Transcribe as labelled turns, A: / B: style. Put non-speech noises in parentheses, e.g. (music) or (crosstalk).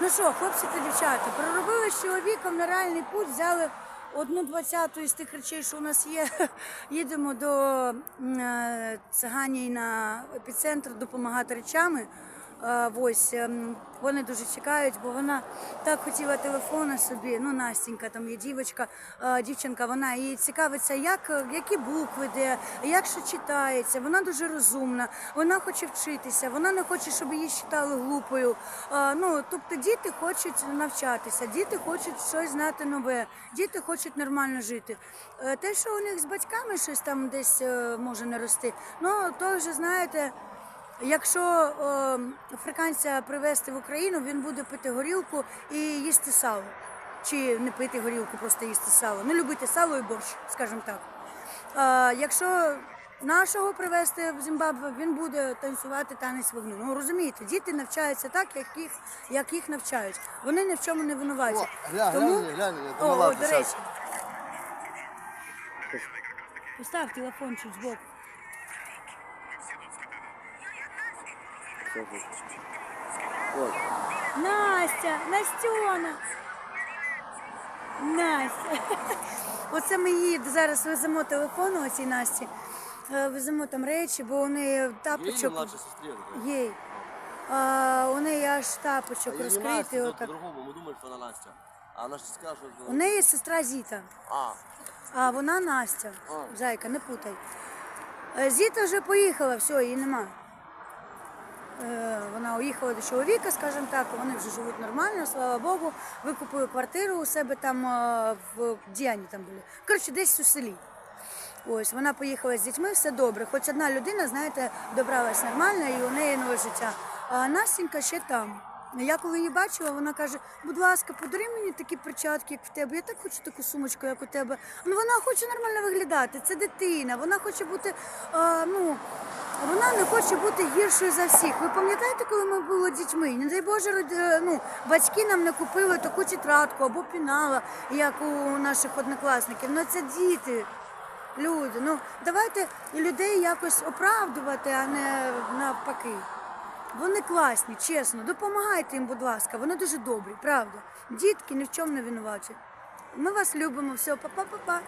A: Ну що, хлопці та дівчата, проробили з чоловіком на реальний путь, взяли одну двадцяту із тих речей, що у нас є. (laughs) Їдемо до е, циганій на епіцентр допомагати речами. Ось ем, вони дуже чекають, бо вона так хотіла телефона собі. Ну, Настенька, там є дівчинка, дівчинка, вона їй цікавиться, як, які букви де, як що читається. Вона дуже розумна, вона хоче вчитися, вона не хоче, щоб її вважали глупою. Ну, тобто діти хочуть навчатися, діти хочуть щось знати нове, діти хочуть нормально жити. Е, Те, що у них з батьками щось там десь е, може не рости, ну то вже знаєте. Якщо е, африканця привезти в Україну, він буде пити горілку і їсти сало. Чи не пити горілку, просто їсти сало. Ну, любити сало і борщ, скажімо так. Е, якщо нашого привезти в Зімбабве, він буде танцювати танець вогню. Ну розумієте, діти навчаються так, як їх, як їх навчають. Вони ні в чому не винуваті.
B: О, глянь,
A: Тому...
B: глянь, глянь, я
A: О, о, до речі. Постав телефон чуть збоку.
B: От.
A: Настя, Настюна. Настя. (laughs) Оце ми її зараз веземо телефону оцій Насті. Е, Веземо там речі, бо у неї
B: Її
A: тапочок.
B: младша сестрі.
A: Їй. А, у неї аж тапочок
B: Її
A: розкритий.
B: Тут
A: Отак.
B: по-другому, ми думали, що вона Настя. А вона ж сказала, що...
A: У неї сестра Зіта,
B: А,
A: а вона Настя.
B: А.
A: Зайка, не путай. Е, Зіта вже поїхала, все, її нема. Вона уїхала до чоловіка, скажімо так, вони вже живуть нормально, слава Богу. Викупили квартиру у себе там е, в Діані там були. Коротше, десь у селі. Ось вона поїхала з дітьми, все добре. Хоч одна людина, знаєте, добралась нормально і у неї нове життя. А Настенька ще там. Я коли її бачила, вона каже: будь ласка, подари мені такі перчатки, як в тебе. Я так хочу таку сумочку, як у тебе. Ну вона хоче нормально виглядати. Це дитина. Вона хоче бути, а, ну вона не хоче бути гіршою за всіх. Ви пам'ятаєте, коли ми були дітьми? Не дай Боже, е, ну, батьки нам не купили таку тетрадку або пінала, як у наших однокласників. Ну це діти. Люди, ну давайте людей якось оправдувати, а не навпаки. Вони класні, чесно, допомагайте їм, будь ласка, вони дуже добрі, правда. Дітки ні в чому не винуваті. Ми вас любимо, все, па-па-па-па.